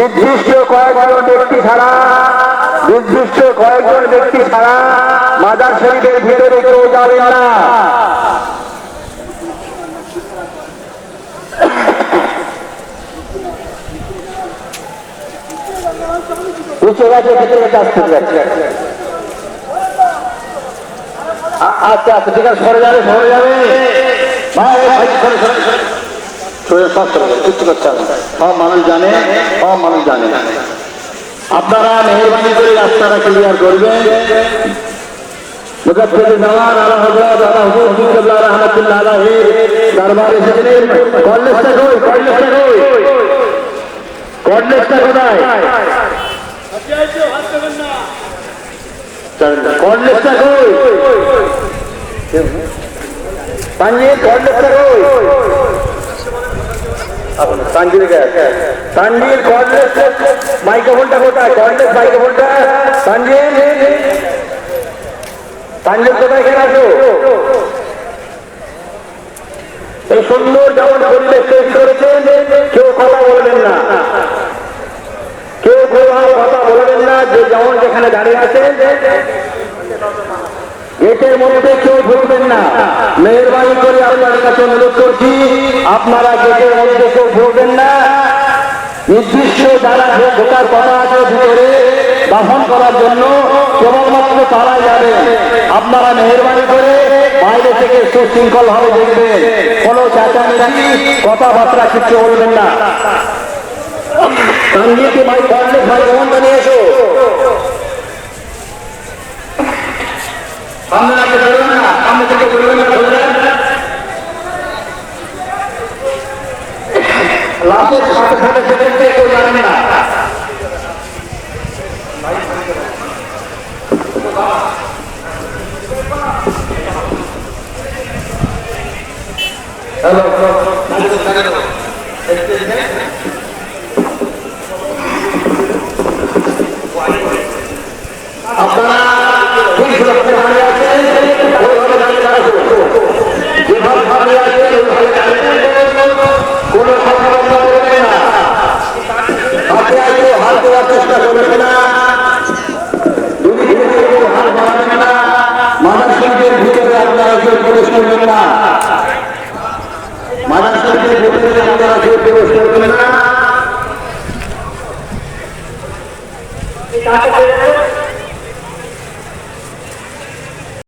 নির্দিষ্ট কয়েকজন ব্যক্তি ছাড়া, নির্দিষ্ট কয়েকজন ব্যক্তি ছাড়া মাদার শরীফের ভিতরে কেউ যাবে না। উঁচু গাছে ভিতরে কাজ করে যাচ্ছে। আচ্ছা আচ্ছা ঠিক আছে, সরে যাবে সরে যাবে। ভাই, সরে সরে সরে। সরে সব সরে যাবে কিচ্ছু করতে হবে না। সব মানুষ জানে সব মানুষ জানে আপনারা মেহরবানি করে রাস্তাটা ক্লিয়ার করবেন মুজাফফর জামান আলা হযরত আলা হুজুর কিবলা রাহমাতুল্লাহ আলাইহি দরবারে এসেছিলেন কলেজটা কই কলেজটা কই কলেজটা কোথায় কলেজটা কই তানজির কলেজটা কই তানজির কলেজ মাইক্রোফোনটা কোথায়? কলেজ মাইক্রোফোনটা। তানজির তানজির কোথায় খেয়ে আসো এই সুন্দর যেমন পরিবেশ তৈরি করেছেন কেউ কথা বলবেন না। কেউ কথা বলবেন না, যে যেমন যেখানে দাঁড়িয়ে আছেন গেটের মধ্যে কেউ ঢুকবেন না। মেহরবানি করে আপনার কাছে অনুরোধ করছি, আপনারা গেটের মধ্যে কেউ ঢুকবেন না। নির্দিষ্ট যারা ঢোকার কথা আছে ভিতরে দাফন করার জন্য কেবলমাত্র তারা যাবে। আপনারা মেহরবানি করে বাইরে থেকে সুশৃঙ্খল ভাবে দেখবেন। কোনো চেঁচামেচি, কথাবার্তা কিছু বলবেন না। সঙ্গীতে ভাই ভাই সামনে থেকে বেরোবেন না, সামনে থেকে বেরোবেন না বললেন লাশের সাথে সাথে সেখানে কেউ জানেন না। আপনারা ঠিক সুরক্ষিত দাঁড়িয়ে আছেন ওইভাবে দাঁড়িয়ে থাকুন যেভাবে দাঁড়িয়ে আছেন ওইভাবে দাঁড়িয়ে থাকুন কোনো কথাবার্তা বলবেন না হাতে আছে হাত দেওয়ার চেষ্টা করবেন না দুই দিকে কেউ হাত বাড়াবেন না মাদার শরীফের ভিতরে আপনারা কেউ প্রবেশ করবেন না। মাদার ভিতরে আপনারা কেউ প্রবেশ করবেন না।